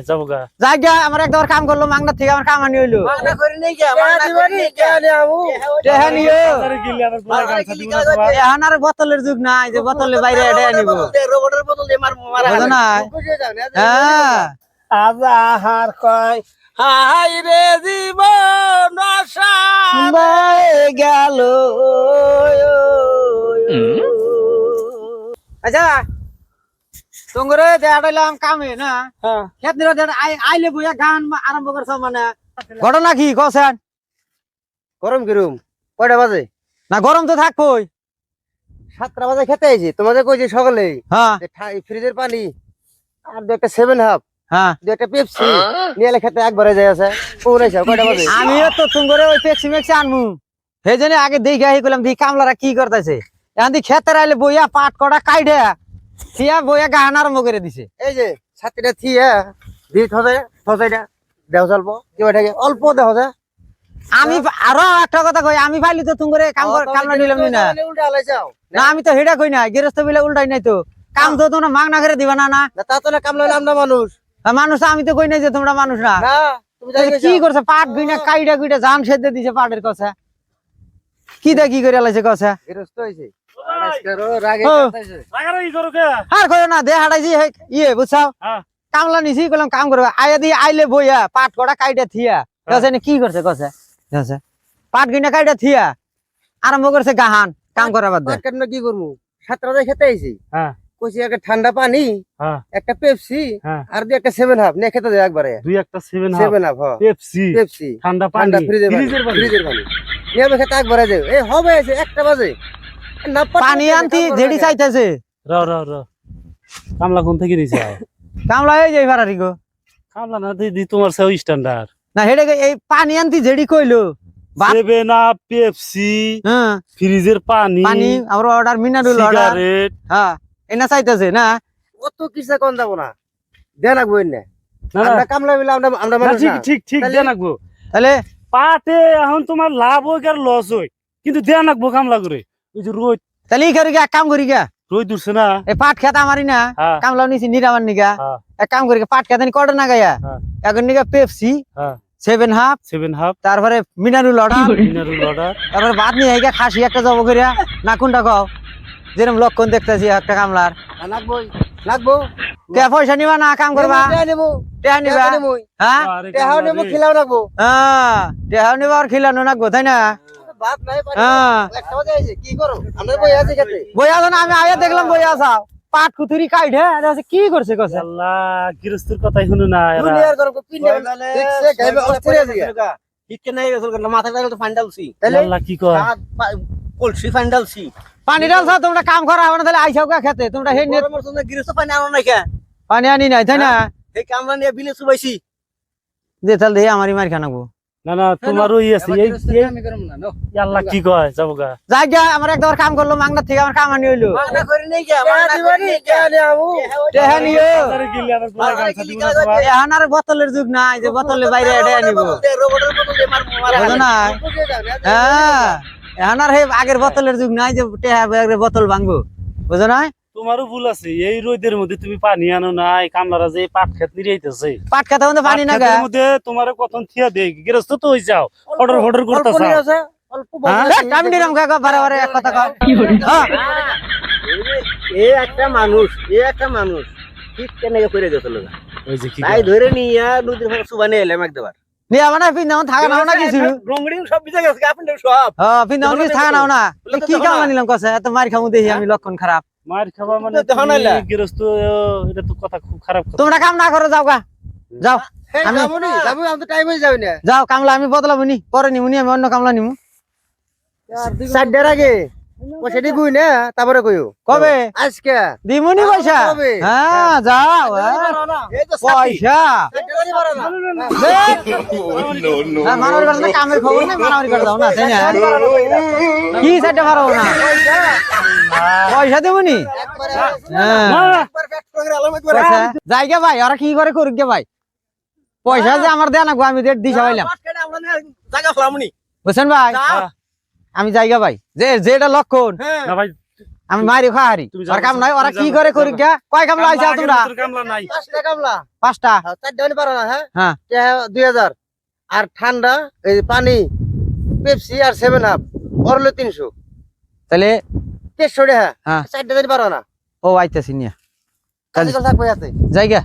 যাব গা। যাই গিয়া আমার একবার কাম করল মাংনা থেকে আমার কাম আনি হইল। এখন আর বোতলের যুগ নাই যে বোতলে বাইরে এটা আনিব। বুঝো না হ্যাঁ। আজ আহার কয় হাই রে জীবন আশা। হয়ে গেল আচ্ছা। তোমরে দেখাইলাম কামে না? হ্যাঁ। আইলে বইয়া গান আরম্ভ করছ মানে। ঘটনা কি? কছেন গরম কিরম কয়টা বাজে? না গরম তো থাকবই। সাতটা বাজে খেতে আইছি। তোমাদের কইছি সকালে হ্যাঁ। ফ্রিজের পানি আর দু একটা সেভেন হাফ হ্যাঁ। দু একটা পেপসি নিয়ে এলে খেতে একবারে যায় আছে। পৌঁছাইছে কয়টা বাজে? আমিও তো তোমরে ওই পেক্সি মেক্সি আনমু। সেই জন্য আগে দেখে আহি করলাম দেখি কামলারা কি করতেছে? এখন খেতে আইলে বইয়া পাট কটা কাইডে। থিয়া বইয়া গান আরম্ভ করে দিছে। এই যে ছাত্রীটা থিয়া দিয়ে থসে থসাইটা দেহ অল্প কেউ এটাকে অল্প দেহ যায় আমি আরও একটা কথা কই আমি পাইলি তো তোমরে কাম কামলা নিলাম না। না আমি তো হেডা কই না গৃহস্থ বিলে উল্টাই নাই তো। কাম তো তোমরা মাগনা করে দিবা না না। না তা তো না কামলা হইলে আমরা মানুষ। মানুষ আমি তো কই নাই যে তোমরা মানুষ না। না কি করছে? পাট গুইনা কাইডা গুইটা জান সেদ্ধ দিছে পাটের কথা কি দা কি করে লাইছে কথা গৃহস্থ হইছে। করো না দে হাড়াইছি ইয়ে বুঝছাও? হ্যাঁ। কামলা নিছি কইলাম কাম করবে। আয়া দি আইলে বইয়া পাট কটা কাইডা থিয়া। কি করছে কছে? কছে পাট গুইনা কাইডা থিয়া। আরম্ভ করছে গাহান কাম করা বাদ দে। কি করব? সাতটা বাজে খেতে আইছি। হ্যাঁ। কইছি একটা ঠান্ডা পানি হ্যাঁ। একটা পেপসি হ্যাঁ। আর দুই একটা সেভেন হাফ নিয়ে খেতে যায় একবারে। দুই একটা সেভেন সেভেন হাফ হ্যাঁ পেপসি। পেপসি। ঠান্ডা পানি। ফ্রিজের পানি। ফ্রিজের পানি। নিয়ে খেতে একবারে এই হবে একটা বাজে। পানি আনতি জেডি চাইতেছে। র র র। কামলা কোন থেকে নিছে কামলা এই যাই ফারারি গো। কামলা না দিদি তোমার সেও স্ট্যান্ডার্ড না হেডে এই পানি আনতি জেডি কইলো। সেভেন আপ পেপসি হ্যাঁ। ফ্রিজের পানি পানি আবার অর্ডার মিনারেল অর্ডার হ্যাঁ এনা চাইতেছে না? অত কিসে কোন যাব না? দেন এনে। না না। আমরা কামলা বিলে আমরা আমরা না, মানুষ ঠিক ঠিক ঠিক দেন রাখব তাহলে পাটে এখন তোমার লাভ হোক আর লস হোক কিন্তু দেন রাখব কামলা করে। ওই যে রোদ। তাহলে ই করি গা, এক কাম করি গা রোদ উঠছে না? এই পাট খেত আমারই না। হ্যাঁ। কামলাও নিছি নিরামান নিগা। হ্যাঁ। এক কাম করি পাট খেতে কটা না গায়া হ্যাঁ। এখন নিগা Pepsi seven half seven half তারপরে মিনারেল অর্ডার মিনারেল অর্ডার তারপরে ভাত নিয়ে খাসি একটা জব করিয়া। না কোনটা কও? যেরকম লক্ষণ দেখতেছি একটা কামলার। লাগবো লাগবো। কে পয়সা নিবা না কাম করবা? নেব। টেহা হ্যাঁ? টেহাও নেব খিলাও রাখব। হ্যাঁ টেহাও নিবা আর খিলানো নাকবো তাই না? ভাত নাই পানি হ্যাঁ। নাই। একটা বাজে আইছে কি করো? আমরা বই আছি খেতে। বইয়া তো না আমি আয়া দেখলাম বইয়া আসাও পাট কুতুরি কাইডে কি করছে কছে? আল্লাহ গৃহস্থর কথাই শুনো না দুনিয়ার গরম পিন দেখছে গাইবে অস্থির আছে হিটকে নাই গেছিল না মাথা টাকা তো ফাইন আল্লাহ কি কয়? কলসি ফাইন পানি ডালছা তোমরা কাম করা হবে না তাহলে আইসাও গা খেতে। তোমরা হে নেট গরমের পানি আনো নাই কে? পানি আনি নাই তাই না? এই কামরা নিয়ে বিলে চুবাইছি। যে তাহলে দেখি আমারই মার খানাবো। না না তোমারও ই আছে এই আল্লাহ কি কয় যাব গা যাই গিয়া আমার একবার কাম করল মাংনা থেকে আমার কাম আনি হইল। নেই আরে। এখন বোতলের যুগ নাই যে বোতলে বাইরে এটা আনিব। রোবটের বোতল দিয়ে মার মারা হ্যাঁ। এখন আর আগের বোতলের যুগ নাই যে টেহা বোতল ভাঙবো। বুঝো না তোমারও ভুল আছে এই রোদের মধ্যে তুমি পানি আনো নাই কামলারা যে পাট খেত নিরাইতেছে। পাট খেতে মধ্যে পানি না গা মধ্যে তোমার কত থিয়া দেই গৃহস্থ তো হই যাও অর্ডার অর্ডার করতেছ। নিয়ে আছে অল্প হ্যাঁ? আমি দিলাম কাকা বারে বারে এক কথা কও। হ্যাঁ। এ একটা মানুষ এ একটা মানুষ ঠিক কেন করে গেছিল ওই যে কি তাই ধরে নিয়ে নদীর ভাবে সুবানে এলাম একবার নিয়ে আমার পিন থাকা নাও না কিছু। রংড়ি সব ভিজে গেছে আপনি সব। হ্যাঁ পিন কিছু থাকা নাও না। কি দেখো কাম না। নিলাম কছে এত মার খামু দেখি আমি লক্ষণ খারাপ। মার খাওয়া মানে দেখো নাইলা। গৃহস্থ এটা তো কথা খুব খারাপ তোমরা কাম না করো যাও গা। যাও। আমি আমি- যাব নি যাব আমি তো টাইম হয়ে যাবে না। যাও কামলা আমি বদলাবো নি পরে নিমুনি আমি অন্য কামলা নিমু। চারটার আগে। পয়সা দিবই না তারপরে কইও। কবে? আজকে। দিমুনি পয়সা? কবে? হ্যাঁ যাও হ্যাঁ। এই তো সাথী। পয়সা। মারামারি না, কামের খবর নাই মারামারি করে দাও না তাই না। কি সাইডে পারব না? পয়সা দেবনি জায়গা ভাই ওরা কি করে করুক গে ভাই? পয়সা যে আমার দেয় না আমি দিশা পাইলাম বুঝছেন ভাই? আমি জায়গা ভাই। যে যেটা লক্ষণ আমি মারি খাহারি। আর কাম নাই ওরা কি করে করি গা? কয় কামলা আইছা তোমরা কামলা পাঁচটা কামলা। পারো না হ্যাঁ? হ্যাঁ। 2000 আর ঠান্ডা এই পানি পেপসি আর সেভেন হাফ ওরলো 300 তাহলে দেড়শো টাকা হ্যাঁ, হ্যাঁ। সাইডটা দিন পারো না। ও আইতাছি নিয়া। গা